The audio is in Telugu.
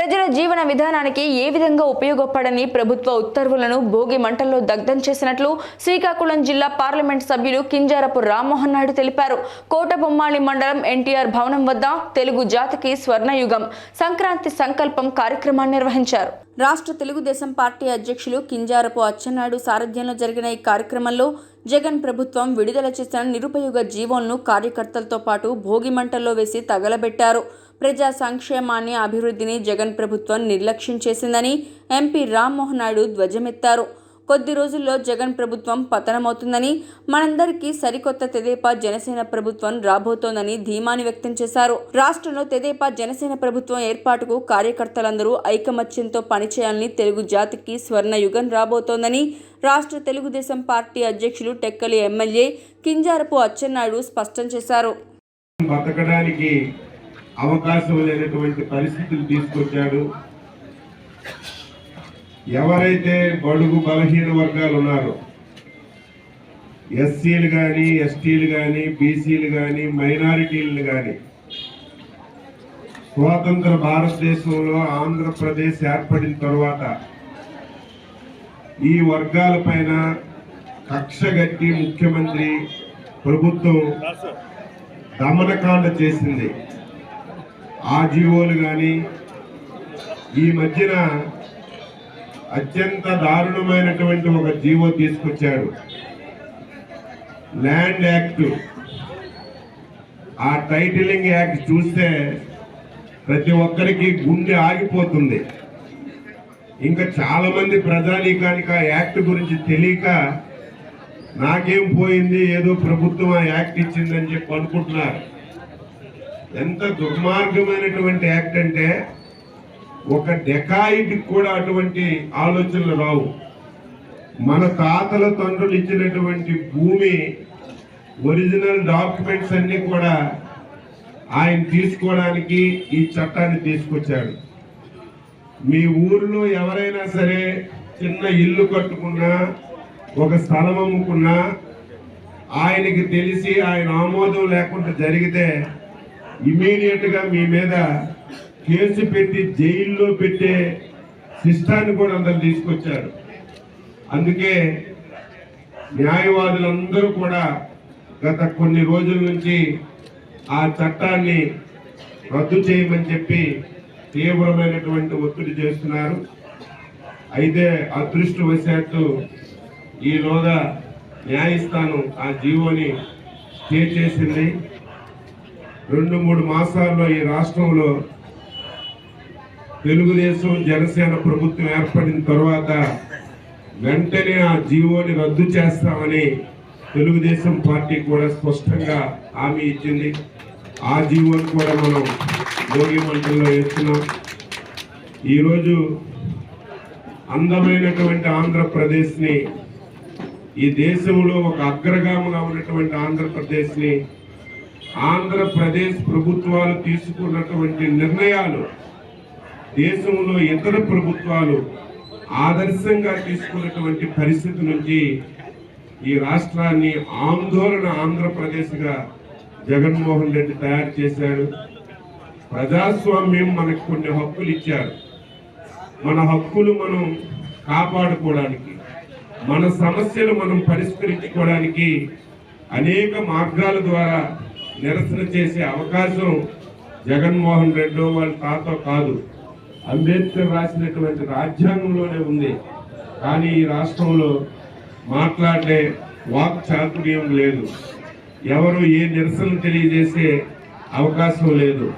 ప్రజల జీవన విధానానికి ఏ విధంగా ఉపయోగపడని ప్రభుత్వ ఉత్తర్వులను భోగి మంటల్లో దగ్ధం చేసినట్లు శ్రీకాకుళం జిల్లా పార్లమెంట్ సభ్యులు కింజారపు రామ్మోహన్ నాయుడు తెలిపారు. కోటబొమ్మాళి మండలం ఎన్టీఆర్ భవనం వద్ద తెలుగు జాతికి స్వర్ణయుగం సంక్రాంతి సంకల్పం కార్యక్రమాన్ని నిర్వహించారు. రాష్ట్ర తెలుగుదేశం పార్టీ అధ్యక్షులు కింజారపు అచ్చెన్నాయుడు సారథ్యంలో జరిగిన ఈ కార్యక్రమంలో జగన్ ప్రభుత్వం విడుదల చేసిన నిరుపయోగ జీవోలను కార్యకర్తలతో పాటు భోగి మంటల్లో వేసి తగలబెట్టారు. ప్రజా సంక్షేమాన్ని అభివృద్ధిని జగన్ ప్రభుత్వం నిర్లక్ష్యం చేసిందని ఎంపీ రామ్మోహన్ నాయుడు ధ్వజమెత్తారు. కొద్ది రోజుల్లో జగన్ ప్రభుత్వం పతనమవుతుందని మనందరికీ సరికొత్త తెదేపా జనసేన ప్రభుత్వం రాబోతోందని ధీమాని వ్యక్తం చేశారు. రాష్ట్రంలో తెదేపా జనసేన ప్రభుత్వం ఏర్పాటుకు కార్యకర్తలందరూ ఐకమత్యంతో పనిచేయాలని తెలుగు జాతికి స్వర్ణయుగం రాబోతోందని రాష్ట్ర తెలుగుదేశం పార్టీ అధ్యక్షులు టెక్కలి ఎమ్మెల్యే కింజారపు అచ్చెన్నాయుడు స్పష్టం చేశారు. బతకడానికి అవకాశం లేనటువంటి పరిస్థితులు తీసుకొచ్చాడు. ఎవరైతే బడుగు బలహీన వర్గాలు ఉన్నారో ఎస్సీలు కానీ ఎస్టీలు కానీ బీసీలు కానీ మైనారిటీలు కానీ స్వాతంత్ర భారతదేశంలో ఆంధ్రప్రదేశ్ ఏర్పడిన తర్వాత ఈ వర్గాల పైన కక్షగట్టి ముఖ్యమంత్రి ప్రభుత్వం దమనకాండ చేసింది. ఆ కానీ ఈ మధ్యన అత్యంత దారుణమైనటువంటి ఒక జీవో తీసుకొచ్చాడు ల్యాండ్ యాక్ట్. ఆ టైటిలింగ్ యాక్ట్ చూస్తే ప్రతి ఒక్కరికి గుండె ఆగిపోతుంది. ఇంకా చాలామంది ప్రజానీకానికి ఆ యాక్ట్ గురించి తెలియక నాకేం పోయింది ఏదో ప్రభుత్వం ఆ యాక్ట్ ఇచ్చిందని చెప్పి అనుకుంటున్నారు. ఎంత దుర్మార్గమైనటువంటి యాక్ట్ అంటే ఒక డెకాయిడ్ కూడా అటువంటి ఆలోచనలు రావు. మన తాతల తండ్రులు ఇచ్చినటువంటి భూమి ఒరిజినల్ డాక్యుమెంట్స్ అన్ని కూడా ఆయన తీసుకోవడానికి ఈ చట్టాన్ని తీసుకొచ్చాడు. మీ ఊర్లో ఎవరైనా సరే చిన్న ఇల్లు కట్టుకున్నా ఒక స్థలం అమ్ముకున్నా ఆయనకి తెలిసి ఆయన ఆమోదం లేకుండా జరిగితే ఇమీడియట్గా మీ మీద కేసు పెట్టి జైల్లో పెట్టే సిస్టాన్ని కూడా అందరు తీసుకొచ్చారు. అందుకే న్యాయవాదులందరూ కూడా గత కొన్ని రోజుల నుంచి ఆ చట్టాన్ని రద్దు చేయమని చెప్పి తీవ్రమైనటువంటి ఒత్తిడి చేస్తున్నారు. అయితే అదృష్టవశాత్తు ఈలోగా న్యాయస్థానం ఆ జీవోని స్టే చేసింది. రెండు మూడు మాసాల్లో ఈ రాష్ట్రంలో తెలుగుదేశం జనసేన ప్రభుత్వం ఏర్పడిన తర్వాత వెంటనే ఆ జీవోని రద్దు చేస్తామని తెలుగుదేశం పార్టీ కూడా స్పష్టంగా హామీ ఇచ్చింది. ఆ జీవోని కూడా మనం భోగి మంటల్లో వేస్తున్నాం. ఈరోజు అందమైనటువంటి ఆంధ్రప్రదేశ్ని ఈ దేశంలో ఒక అగ్రగామిగా ఉన్నటువంటి ఆంధ్రప్రదేశ్ని ఆంధ్రప్రదేశ్ ప్రభుత్వాలు తీసుకున్నటువంటి నిర్ణయాలు దేశంలో ఇతర ప్రభుత్వాలు ఆదర్శంగా తీసుకున్నటువంటి పరిస్థితి నుంచి ఈ రాష్ట్రాన్ని ఆందోళన ఆంధ్రప్రదేశ్గా జగన్మోహన్ రెడ్డి తయారు చేశారు ప్రజాస్వామ్యం మనకు కొన్ని హక్కులు ఇచ్చారు. మన హక్కులు మనం కాపాడుకోవడానికి మన సమస్యలు మనం పరిష్కరించుకోవడానికి అనేక మార్గాల ద్వారా నిరసన చేసే అవకాశం జగన్మోహన్ రెడ్డి వాళ్ళ తాత కాదు. అంబేద్కర్ రాసినటువంటి రాజ్యాంగంలోనే ఉంది. కానీ ఈ రాష్ట్రంలో మాట్లాడే వాక్ చాతుర్యం లేదు. ఎవరు ఏ నిరసన తెలియజేసే అవకాశం లేదు.